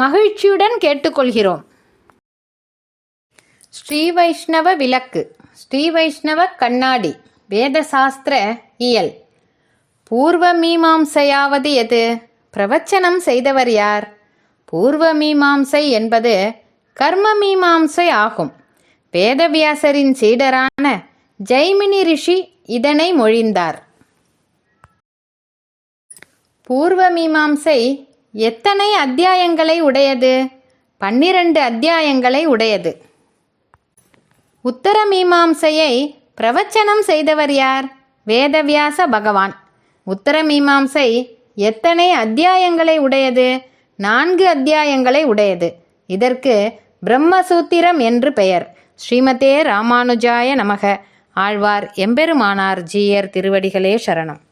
மகிழ்ச்சியுடன் கேட்டுக்கொள்கிறோம். ஸ்ரீ வைஷ்ணவ விளக்கு ஸ்ரீ வைஷ்ணவ கண்ணாடி வேதசாஸ்திர இயல். பூர்வ மீமாம்சையாவது எது? பிரவச்சனம் செய்தவர் யார்? பூர்வ மீமாம்சை என்பது கர்ம மீமாம்சை ஆகும். வேதவியாசரின் சீடரான ஜெய்மினி ரிஷி இதனை மொழிந்தார். பூர்வ மீமாம்சை எத்தனை அத்தியாயங்களை உடையது? பன்னிரண்டு அத்தியாயங்களை உடையது. உத்தர மீமாம்சையை பிரவச்சனம் செய்தவர் யார்? வேதவியாச பகவான். உத்தர மீமாம்சை எத்தனை அத்தியாயங்களை உடையது? நான்கு அத்தியாயங்களை உடையது. இதற்கு பிரம்மசூத்திரம் என்று பெயர். ஸ்ரீமதே ராமானுஜாய நமக. ஆழ்வார் எம்பெருமானார் ஜீயர் திருவடிகளே சரணம்.